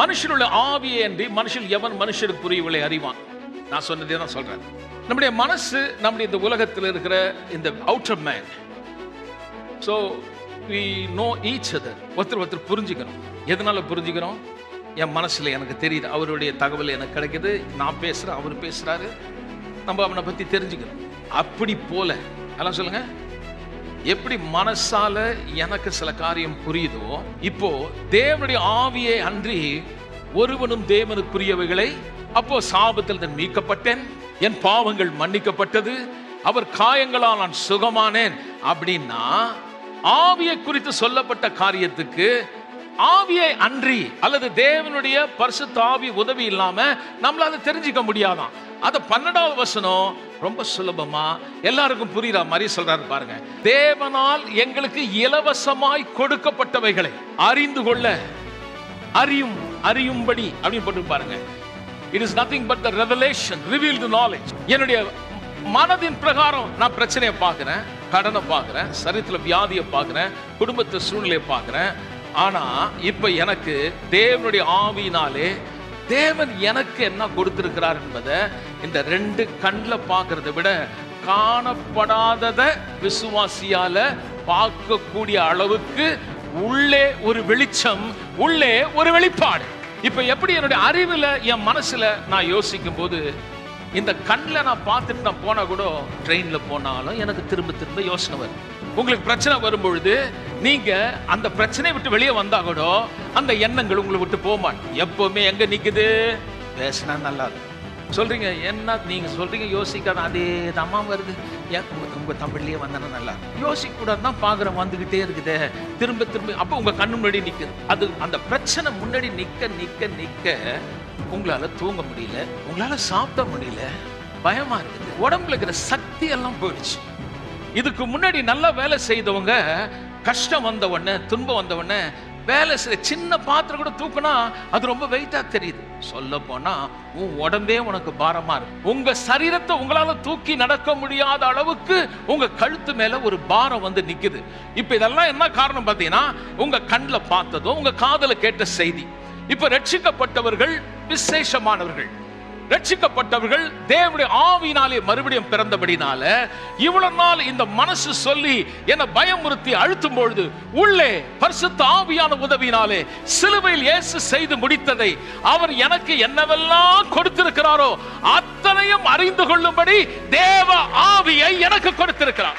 மனுஷனுடைய ஆவியை அன்றி மனுஷன் எவன் மனுஷனுக்கு புரியவில்லை அறிவான். நான் சொன்னதே தான் சொல்றேன். நம்முடைய மனசு நம்முடைய இந்த உலகத்தில் இருக்கிற இந்த outer man so we know each other ஒருத்தர் ஒருத்தர் புரிஞ்சுக்கணும். எதனால புரிஞ்சுக்கிறோம்? என் மனசில் எனக்கு தெரியுது. அவருடைய தகவல் எனக்கு கிடைக்குது. நான் பேசுகிறேன் அவர் பேசுகிறாரு நம்ம அவனை பற்றி தெரிஞ்சுக்கணும். அப்படி போல. எல்லாம் சொல்லுங்கள் எப்படி மனசால எனக்கு சில காரியம் புரியுதோ இப்போ தேவனுடைய ஆவியை அன்றி ஒருவனும் தேவனுக்குரியவைகளை அப்போ சாபத்தில் நான் மீட்கப்பட்டேன் என் பாவங்கள் மன்னிக்கப்பட்டது அவர் காயங்களால் நான் சுகமானேன் அப்படின்னா ஆவியை குறித்து சொல்லப்பட்ட காரியத்துக்கு ஆவியை அன்றி அல்லது தேவனுடைய பரிசுத்த ஆவி உதவி இல்லாம நம்மளால தெரிஞ்சுக்க முடியாதாம் அது பன்னெண்டாவது வசனம் ரொம்ப சுலபமா எல்லாருக்கும் புரியுற மாதிரி சொல்றாரு பாருங்க. தேவனால் எங்களுக்கு இலவசமாய் கொடுக்கப்பட்டவைகளை அறிந்து கொள்ள அறியும் அறியும்படி அப்படின்னு போட்டு பாருங்க. It is nothing but the revelation reveal to knowledge என்னுடைய மனதின் பிரகாரம் நான் பிரச்சனையை பார்க்குறேன் கடனை பார்க்குறேன் சரித்திர வியாதியை பார்க்குறேன் குடும்பத்து சூழ்நிலையை பார்க்குறேன். ஆனால் இப்போ எனக்கு தேவனுடைய ஆவியினாலே தேவன் எனக்கு என்ன கொடுத்திருக்கிறார் என்பதை இந்த ரெண்டு கண்ணில் பார்க்கறத விட காணப்படாதத விசுவாசியால பார்க்கக்கூடிய அளவுக்கு உள்ளே ஒரு வெளிச்சம் உள்ளே ஒரு வெளிப்பாடு. இப்ப எப்படி என்னுடைய அறிவுல என் மனசுல நான் யோசிக்கும் போது இந்த கண்ணில் நான் பார்த்துட்டு நான் போனால் கூட ட்ரெயினில் போனாலும் எனக்கு திரும்ப திரும்ப யோசனை வரும். உங்களுக்கு பிரச்சனை வரும்பொழுது நீங்கள் அந்த பிரச்சனையை விட்டு வெளியே வந்தால் கூட அந்த எண்ணங்கள் உங்களை விட்டு போக மாட்டேன். எங்கே நிற்குது பேசினா நல்லா இருக்கும். சொல்றீங்க என்ன நீங்க சொல்றீங்க யோசிக்காத அதே தம்மா வருது. ஏன் உங்க உங்க தமிழ்லயே வந்தனா நல்லா யோசிக்க கூடாது தான் பாக்குறேன் வந்துகிட்டே இருக்குதே. திரும்ப திரும்ப அப்ப உங்க கண்ணு முன்னாடி நிக்குது. அது அந்த பிரச்சனை முன்னாடி நிக்க நிக்க நிக்க உங்களால தூங்க முடியல உங்களால சாப்பிட முடியல பயமா இருக்குது. உடம்புல இருக்கிற சக்தி எல்லாம் போயிடுச்சு. இதுக்கு முன்னாடி நல்லா வேலை செய்தவங்க கஷ்டம் வந்த உடனே துன்பம் வந்த உடனே வேலை செய்ய சின்ன பாத்திரம் கூட தூக்குனா அது ரொம்ப வெயிட்டா தெரியுது. சொல்ல போனா உன் உடம்பே உனக்கு பாரமா இருக்கு. உங்க சரீரத்தை உங்களால தூக்கி நடக்க முடியாத அளவுக்கு உங்க கழுத்து மேல ஒரு பாரம் வந்து நிக்குது. இப்ப இதெல்லாம் என்ன காரணம் பாத்தீங்கன்னா உங்க கண்ணில் பார்த்ததும் உங்க காதல கேட்ட செய்தி. இப்ப ரட்சிக்கப்பட்டவர்கள் விசேஷமானவர்கள். ரட்சிக்கப்பட்டவர்கள் தேவனுடைய ஆவியினாலே மறுபடியும் பிறந்தபடினால இவ்வளவு நாள் இந்த மனசு சொல்லி என்னை பயமுறுத்தி அழுத்தும் பொழுது உள்ளே பரிசுத்த ஆவியான உதவியினாலே சிலுவையில் இயேசு செய்து முடித்ததை அவர் எனக்கு என்னவெல்லாம் கொடுத்திருக்கிறாரோ அத்தனையும் அறிந்து கொள்ளும்படி தேவ ஆவியை எனக்கு கொடுத்திருக்கிறார்.